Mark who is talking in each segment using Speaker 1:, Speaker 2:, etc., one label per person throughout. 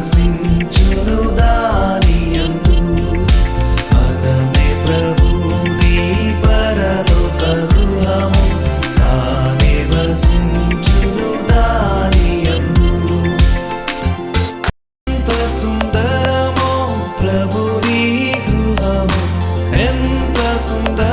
Speaker 1: ప్రశంచును దాని అందు మనమే ప్రభుది పరలోక గృహము. తానే వసించును దాని అందు ఎంత సుందరమో ప్రభుని గృహము. ఎంత సుందర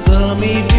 Speaker 1: Somebody.